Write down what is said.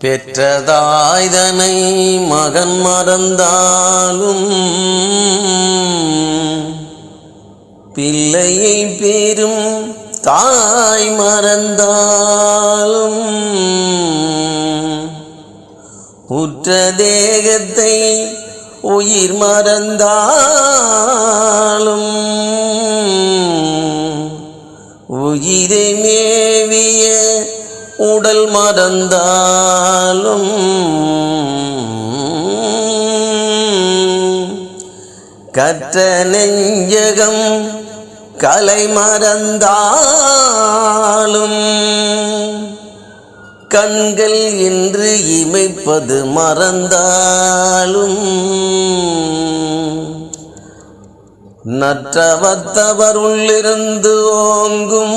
பெற்றதாய்தனை மகன் மறந்தாலும் பிள்ளையை பெறும் தாய் மறந்தாலும் உற்ற தேகத்தை உயிர் மறந்தாலும் உயிரை மேவிய உடல் மறந்தாலும் கற்ற நெஞ்சகம் கலை மறந்தாலும் கண்கள் என்று இமைப்பது மறந்தாலும் நற்றவத்தவர் உள்ளிருந்து ஓங்கும்